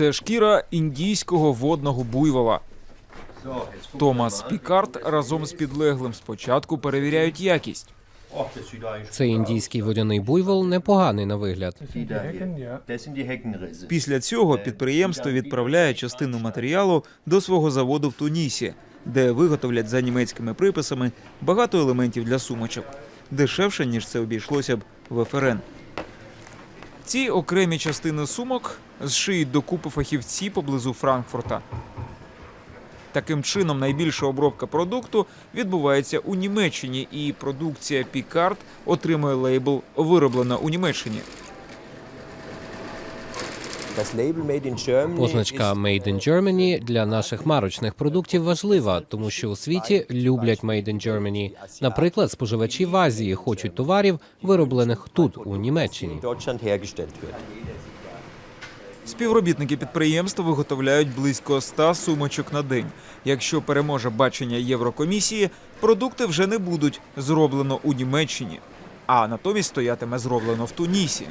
Це шкіра індійського водного буйвола. Томас Пікард разом з підлеглим спочатку перевіряють якість. Цей індійський водяний буйвол непоганий на вигляд. Після цього підприємство відправляє частину матеріалу до свого заводу в Тунісі, де виготовлять за німецькими приписами багато елементів для сумочок. Дешевше, ніж це обійшлося б в ФРН. Ці окремі частини сумок зшиють докупи фахівці поблизу Франкфурта. Таким чином, найбільша обробка продукту відбувається у Німеччині, і продукція Пікард отримує лейбл Вироблена у Німеччині. Позначка Made in Germany для наших марочних продуктів важлива, тому що у світі люблять Made in Germany. Наприклад, споживачі в Азії хочуть товарів, вироблених тут, у Німеччині. Співробітники підприємства виготовляють близько 100 сумочок на день. Якщо переможе бачення Єврокомісії, продукти вже не будуть зроблено у Німеччині, а натомість стоятиме зроблено в Тунісі.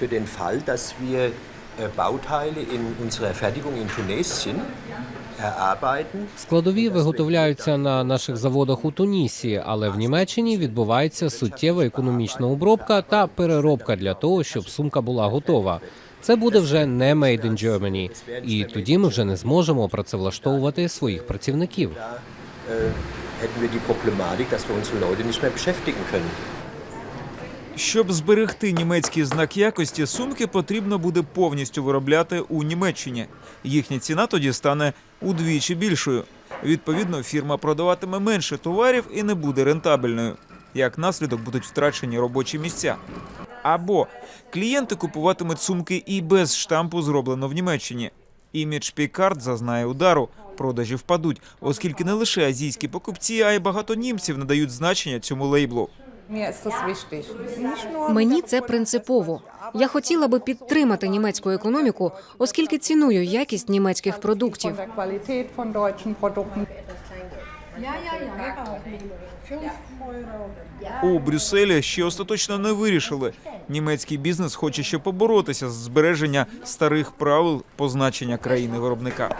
Für den Fall, dass wir äh, Bauteile in unserer Fertigung in Tunesien Складові виготовляються на наших заводах у Тунісі, але в Німеччині відбувається суттєва економічна обробка та переробка для того, щоб сумка була готова. Це буде вже не Made in Germany, і тоді ми вже не зможемо працевлаштовувати своїх працівників. äh, hätten wir die Problematik, dass wir unsere Leute nicht mehr beschäftigen können. Щоб зберегти німецький знак якості, сумки потрібно буде повністю виробляти у Німеччині. Їхня ціна тоді стане удвічі більшою. Відповідно, фірма продаватиме менше товарів і не буде рентабельною. Як наслідок будуть втрачені робочі місця. Або клієнти купуватимуть сумки і без штампу зроблено в Німеччині. Імідж Пікард зазнає удару, продажі впадуть, оскільки не лише азійські покупці, а й багато німців надають значення цьому лейблу. Мені це принципово. Я хотіла би підтримати німецьку економіку, оскільки ціную якість німецьких продуктів. У Брюсселі ще остаточно не вирішили. Німецький бізнес хоче ще поборотися з збереження старих правил позначення країни виробника.